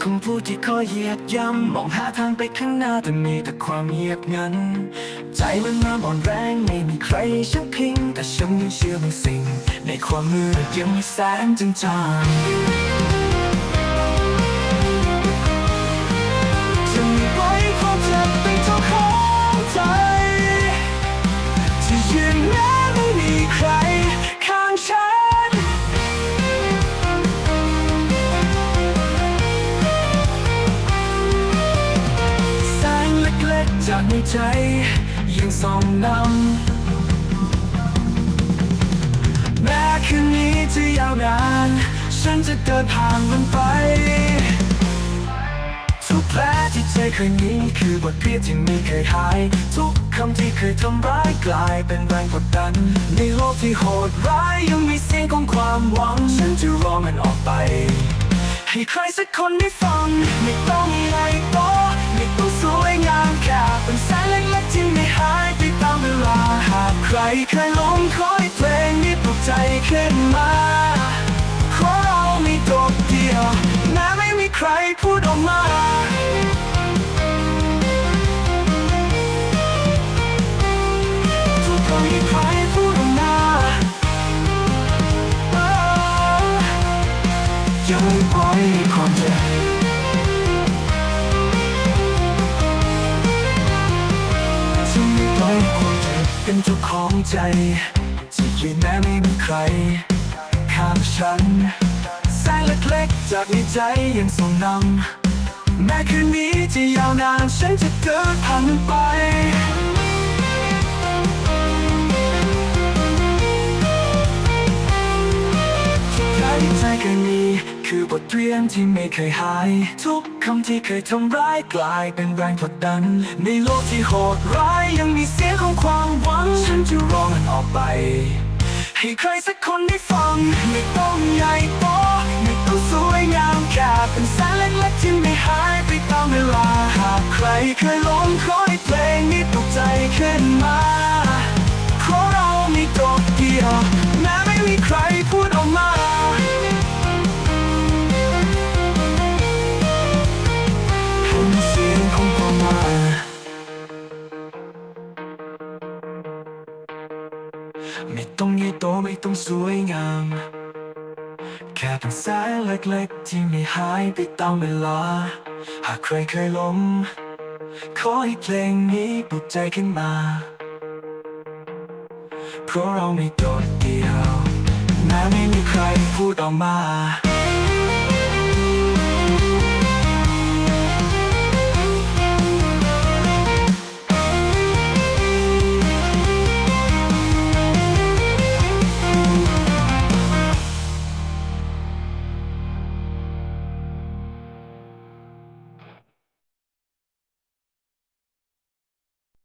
ที่คอยเหยียดย้ำมองหาทางไปข้างหน้าแต่มีแต่ความเงียบงัน ใจมันมาอ่อนแรงไม่มีใครฉันพิง แต่ฉันยังเชื่อบางสิ่ง ในความมืดยังมีแสงจางๆ ในใจยังส่องนำแม้คืนนี้จะยาวนาน ฉันจะเดินผ่านมันไป ทุกแผลที่ใจเคยมีคือบทเรียนที่ไม่เคยหาย ทุกคำที่เคยทำร้ายกลายเป็นแรงกดดัน ในโลกที่โหดร้ายยังมีเสียงของความหวัง ฉันจะรอมันออกไป ให้ใครสักคนได้ฟังไม่ต้องใหญ่โตไม่ เคยหลงคอยเพลงนี้ปลุกใจขึ้นมาขอเราไม่ตกเดียวแม้ไม่มีใครพูดออกมา เป็นเจ้าของใจ ที่ยืนแม้ไม่มีใคร ข้างฉัน แสงเล็กๆจากในใจยังส่งนำ แม้คืนนี้จะยาวนานฉันจะเดินผ่านไปใครใจเคยมี คือบทเรียนที่ไม่เคยหาย ทุกคำที่เคยทำร้ายกลายเป็นแรงผลักดัน ในโลกที่โหดร้ายยังมีเสียงของความหวัง ฉันจะร้องมันออกไป ให้ใครสักคนได้ฟัง ไม่ต้องใหญ่โตไม่ต้องสวยงามแค่เป็นแสงเล็กๆที่ไม่หายไปตามเวลา หากใครเคยลง ไม่ต้องใหญ่โตไม่ต้องสวยงาม แค่เป็นแสงเล็กๆ ที่ไม่หายไปตามเวลา หากใครเคยล้ม ขอให้เพลงนี้ปลุกใจขึ้นมา เพราะเราไม่โดดเดี่ยวแม้ไม่มีใครพูดออกมา